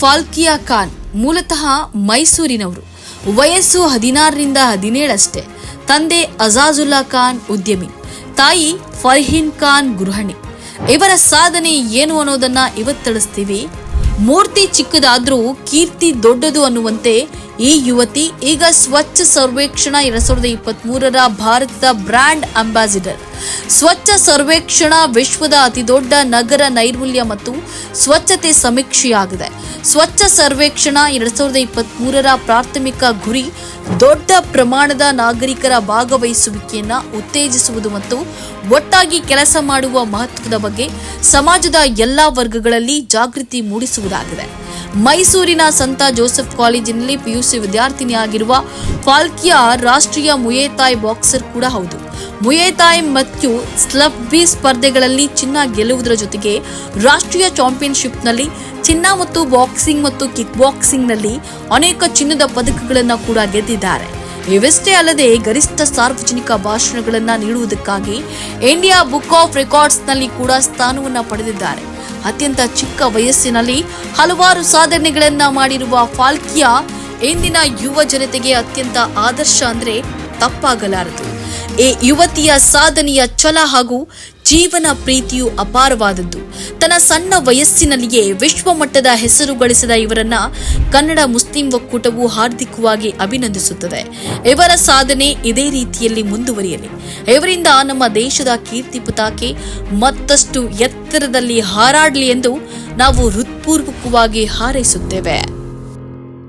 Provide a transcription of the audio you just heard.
ಫಾಲ್ಕಿಯಾ ಖಾನ್, ಮೂಲತಃ ಮೈಸೂರಿನವರು. ವಯಸ್ಸು ಹದಿನಾರರಿಂದ ಹದಿನೇಳಷ್ಟೇ. ತಂದೆ ಅಜಾಜುಲ್ಲಾ ಖಾನ್ ಉದ್ಯಮಿ, ತಾಯಿ ಫರ್ಹೀನ್ ಖಾನ್ ಗೃಹಿಣಿ. ಇವರ ಸಾಧನೆ ಏನು ಅನ್ನೋದನ್ನ ಇವತ್ತು ತಿಳಿಸ್ತೀವಿ ಮೂರ್ತಿ ಚಿಕ್ಕದಾದ್ರೂ ಕೀರ್ತಿ ದೊಡ್ಡದು ಅನ್ನುವಂತೆ ಈ ಯುವತಿ ಈಗ ಸ್ವಚ್ಛ ಸರ್ವೇಕ್ಷಣಾ ಎರಡ್ ಸಾವಿರದ ಇಪ್ಪತ್ತ್ ಮೂರರ ಭಾರತದ ಬ್ರ್ಯಾಂಡ್ ಅಂಬಾಸಿಡರ್. ಸ್ವಚ್ಛ ಸರ್ವೇಕ್ಷಣಾ ವಿಶ್ವದ ಅತಿದೊಡ್ಡ ನಗರ ನೈರ್ಮಲ್ಯ ಮತ್ತು ಸ್ವಚ್ಛತೆ ಸಮೀಕ್ಷೆಯಾಗಿದೆ. ಸ್ವಚ್ಛ ಸರ್ವೇಕ್ಷಣಾ ಎರಡ್ ಸಾವಿರದ ಇಪ್ಪತ್ತ್ ಮೂರರ ಪ್ರಾಥಮಿಕ ಗುರಿ ದೊಡ್ಡ ಪ್ರಮಾಣದ ನಾಗರಿಕರ ಭಾಗವಹಿಸುವಿಕೆಯನ್ನು ಉತ್ತೇಜಿಸುವುದು ಮತ್ತು ಒಟ್ಟಾಗಿ ಕೆಲಸ ಮಾಡುವ ಮಹತ್ವದ ಬಗ್ಗೆ ಸಮಾಜದ ಎಲ್ಲಾ ವರ್ಗಗಳಲ್ಲಿ ಜಾಗೃತಿ ಮೂಡಿಸುವುದಾಗಿದೆ. ಮೈಸೂರಿನ ಸಂತ ಜೋಸೆಫ್ ಕಾಲೇಜಿನಲ್ಲಿ ಪಿಯುಸಿ ವಿದ್ಯಾರ್ಥಿನಿಯಾಗಿರುವ ಫಾಲ್ಕಿಯಾ ರಾಷ್ಟ್ರೀಯ ಮುಯೇತಾಯ್ ಬಾಕ್ಸರ್ ಕೂಡ ಹೌದು. ಮುಯೇತಾಯ್ ಮತ್ತು ಸ್ಲಬ್ಬಿ ಸ್ಪರ್ಧೆಗಳಲ್ಲಿ ಚಿನ್ನ ಗೆಲ್ಲುವುದರ ಜೊತೆಗೆ ರಾಷ್ಟ್ರೀಯ ಚಾಂಪಿಯನ್ಶಿಪ್ನಲ್ಲಿ ಚಿನ್ನ ಮತ್ತು ಬಾಕ್ಸಿಂಗ್ ಮತ್ತು ಕಿಕ್ ಬಾಕ್ಸಿಂಗ್ನಲ್ಲಿ ಅನೇಕ ಚಿನ್ನದ ಪದಕಗಳನ್ನು ಕೂಡ ಗೆದ್ದಿದ್ದಾರೆ. ಇವಷ್ಟೇ ಅಲ್ಲದೆ ಗರಿಷ್ಠ ಸಾರ್ವಜನಿಕ ಭಾಷಣಗಳನ್ನು ನೀಡುವುದಕ್ಕಾಗಿ ಇಂಡಿಯಾ ಬುಕ್ ಆಫ್ ರೆಕಾರ್ಡ್ಸ್ನಲ್ಲಿ ಕೂಡ ಸ್ಥಾನವನ್ನು ಪಡೆದಿದ್ದಾರೆ. ಅತ್ಯಂತ ಚಿಕ್ಕ ವಯಸ್ಸಿನಲ್ಲಿ ಹಲವಾರು ಸಾಧನೆಗಳನ್ನ ಮಾಡಿರುವ ಫಾಲ್ಕಿಯಾ ಇಂದಿನ ಯುವ ಜನತೆಗೆ ಅತ್ಯಂತ ಆದರ್ಶ ಅಂದ್ರೆ ತಪ್ಪಾಗಲಾರದು. ಈ ಯುವತಿಯ ಸಾಧನೆಯ ಛಲ ಹಾಗೂ ಜೀವನ ಪ್ರೀತಿಯು ಅಪಾರವಾದದ್ದು. ತನ್ನ ಸಣ್ಣ ವಯಸ್ಸಿನಲ್ಲಿಯೇ ವಿಶ್ವಮಟ್ಟದ ಹೆಸರು ಗಳಿಸಿದ ಇವರನ್ನ ಕನ್ನಡ ಮುಸ್ಲಿಂ ಒಕ್ಕೂಟವು ಹಾರ್ದಿಕವಾಗಿ ಅಭಿನಂದಿಸುತ್ತದೆ. ಇವರ ಸಾಧನೆ ಇದೇ ರೀತಿಯಲ್ಲಿ ಮುಂದುವರಿಯಲಿ. ಇವರಿಂದ ನಮ್ಮ ದೇಶದ ಕೀರ್ತಿ ಪತಾಕೆ ಮತ್ತಷ್ಟು ಎತ್ತರದಲ್ಲಿ ಹಾರಾಡಲಿ ಎಂದು ನಾವು ಹೃತ್ಪೂರ್ವಕವಾಗಿ ಹಾರೈಸುತ್ತೇವೆ.